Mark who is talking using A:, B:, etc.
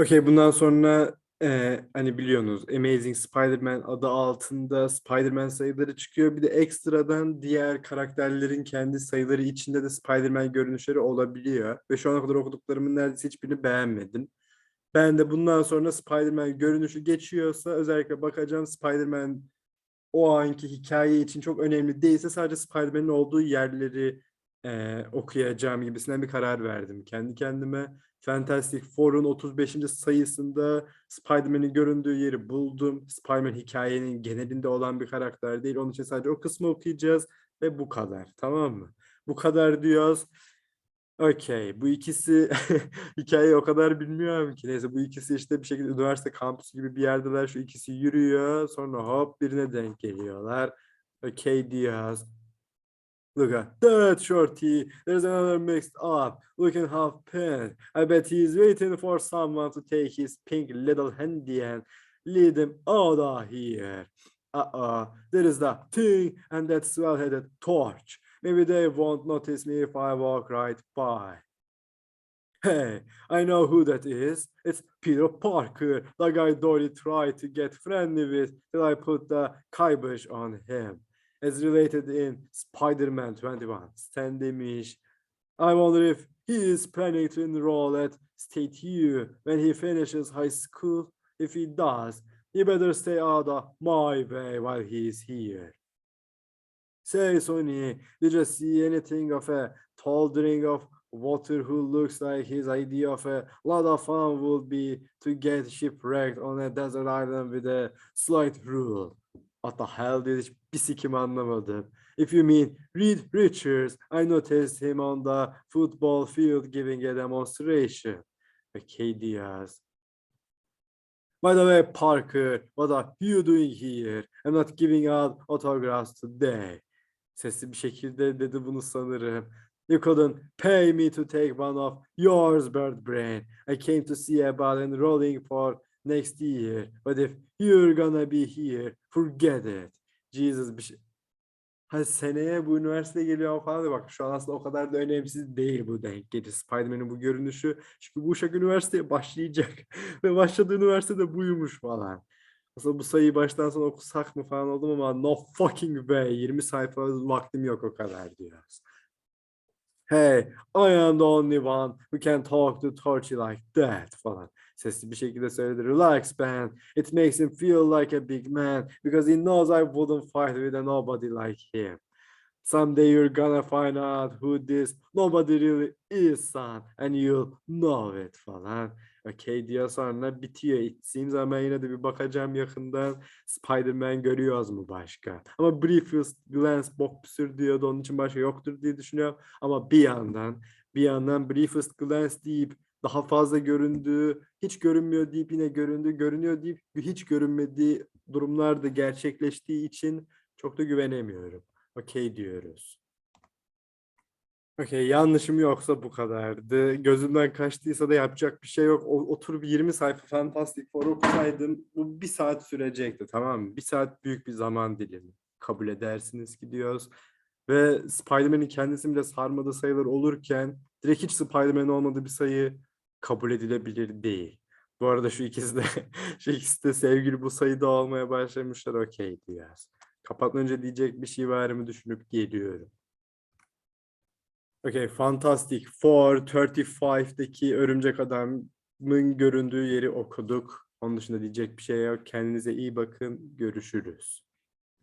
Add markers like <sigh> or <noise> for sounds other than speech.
A: Okey bundan sonra e, hani biliyorsunuz Amazing Spider-Man adı altında Spider-Man sayıları çıkıyor. Bir de ekstradan diğer karakterlerin kendi sayıları içinde de Spider-Man görünüşleri olabiliyor. Ve şu ana kadar okuduklarımın neredeyse hiçbirini beğenmedim. Ben de bundan sonra Spider-Man görünüşü geçiyorsa özellikle bakacağım Spider-Man o anki hikaye için çok önemli değilse sadece Spider-Man'in olduğu yerleri e, okuyacağım gibisinden bir karar verdim kendi kendime. Fantastic Four'un 35. sayısında Spider-Man'in göründüğü yeri buldum. Spider-Man hikayenin genelinde olan bir karakter değil. Onun için sadece o kısmı okuyacağız ve bu kadar. Tamam mı? Bu kadar diyoruz. Okey. Bu ikisi <laughs> hikayeyi o kadar bilmiyorum ki. Neyse bu ikisi işte bir şekilde üniversite kampüsü gibi bir yerdeler. Şu ikisi yürüyor. Sonra hop birine denk geliyorlar. Okey diyoruz. Look at that shorty. There's another mixed up, looking half pissed. I bet he's waiting for someone to take his pink little handy and lead him out of here. Uh-uh, there is that thing and that swell-headed torch. Maybe they won't notice me if I walk right by. Hey, I know who that is. It's Peter Parker, the guy Dory tried to get friendly with till I put the kibosh on him as related in Spider-Man 21. Stan demiş. I wonder if he is planning to enroll at State U when he finishes high school. If he does, he better stay out of my way while he is here. Say, Sony, did you see anything of a tall drink of water who looks like his idea of a lot of fun would be to get shipwrecked on a desert island with a slight rule? What the hell dedi hiç bir sikim anlamadım. If you mean Reed Richards, I noticed him on the football field giving a demonstration. Okay Diaz. By the way, Parker, what are you doing here? I'm not giving out autographs today. Sesli bir şekilde dedi bunu sanırım. You couldn't pay me to take one of yours, bird brain. I came to see about enrolling for next year. But if you're gonna be here, forget it. Jesus bir şey. Ha seneye bu üniversite geliyor falan da bak şu an aslında o kadar da önemsiz değil bu denk gelir. Spider-Man'in bu görünüşü. Çünkü bu uşak üniversiteye başlayacak. <laughs> Ve başladığı üniversite de buymuş falan. Aslında bu sayıyı baştan sona okusak mı falan oldum ama no fucking way. 20 sayfa vaktim yok o kadar diyoruz. Hey, I am the only one who can talk to Torchy like that falan. Sesli bir şekilde söyledi. Relax man. It makes him feel like a big man because he knows I wouldn't fight with a nobody like him. Someday you're gonna find out who this nobody really is son and you'll know it falan. Okay diyor sonra bitiyor it seems ama yine de bir bakacağım yakından. Spider-Man görüyoruz mu başka? Ama briefest glance bok püsür diyordu onun için başka yoktur diye düşünüyorum. Ama bir yandan bir yandan briefest glance deyip daha fazla göründüğü, hiç görünmüyor deyip yine göründü, görünüyor deyip hiç görünmediği durumlar da gerçekleştiği için çok da güvenemiyorum. Okey diyoruz. Okey yanlışım yoksa bu kadardı. Gözümden kaçtıysa da yapacak bir şey yok. O, oturup 20 sayfa Fantastic Four okusaydım bu bir saat sürecekti tamam mı? Bir saat büyük bir zaman dilimi. Kabul edersiniz ki diyoruz. Ve Spider-Man'in kendisi bile sarmadığı sayılar olurken direkt hiç Spider-Man olmadığı bir sayı kabul edilebilir değil. Bu arada şu ikisi de <laughs> şu ikisi de sevgili bu sayıda olmaya başlamışlar okey diyoruz. Kapatmadan önce diyecek bir şey var mı düşünüp geliyorum. Okay, Fantastic Four 35'deki Örümcek Adam'ın göründüğü yeri okuduk. Onun dışında diyecek bir şey yok. Kendinize iyi bakın. Görüşürüz.